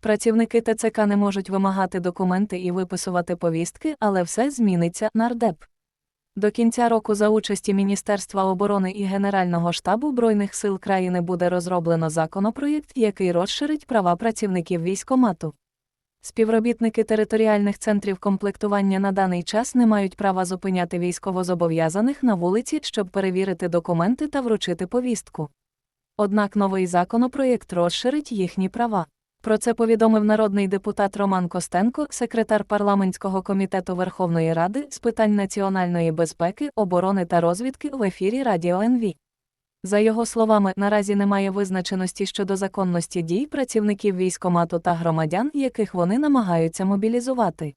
Працівники ТЦК не можуть вимагати документи і виписувати повістки, але все зміниться нардеп. До кінця року за участі Міністерства оборони і Генерального штабу Збройних сил країни буде розроблено законопроєкт, який розширить права працівників військомату. Співробітники територіальних центрів комплектування на даний час не мають права зупиняти військовозобов'язаних на вулиці, щоб перевірити документи та вручити повістку. Однак новий законопроєкт розширить їхні права. Про це повідомив народний депутат Роман Костенко, секретар парламентського комітету Верховної Ради з питань національної безпеки, оборони та розвідки в ефірі Радіо НВ. За його словами, наразі немає визначеності щодо законності дій працівників військомату та громадян, яких вони намагаються мобілізувати.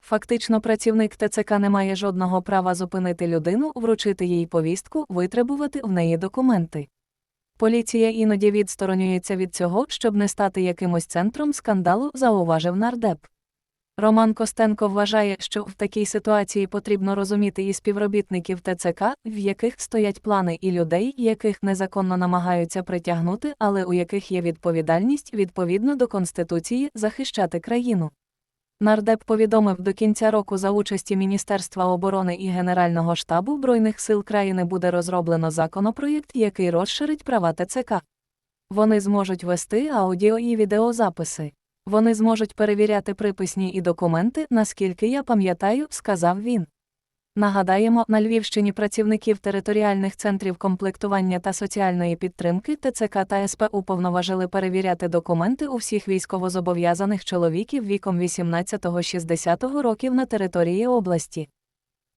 Фактично, працівник ТЦК не має жодного права зупинити людину, вручити їй повістку, витребувати в неї документи. Поліція іноді відсторонюється від цього, щоб не стати якимось центром скандалу, зауважив нардеп. Роман Костенко вважає, що в такій ситуації потрібно розуміти і співробітників ТЦК, в яких стоять плани, і людей, яких незаконно намагаються притягнути, але у яких є відповідальність відповідно до Конституції захищати країну. Нардеп повідомив, до кінця року за участі Міністерства оборони і Генерального штабу Збройних сил країни буде розроблено законопроєкт, який розширить права ТЦК. Вони зможуть вести аудіо і відеозаписи. Вони зможуть перевіряти приписні і документи, наскільки я пам'ятаю, сказав він. Нагадаємо, на Львівщині працівників територіальних центрів комплектування та соціальної підтримки ТЦК та СП уповноважили перевіряти документи у всіх військовозобов'язаних чоловіків віком 18-60 років на території області.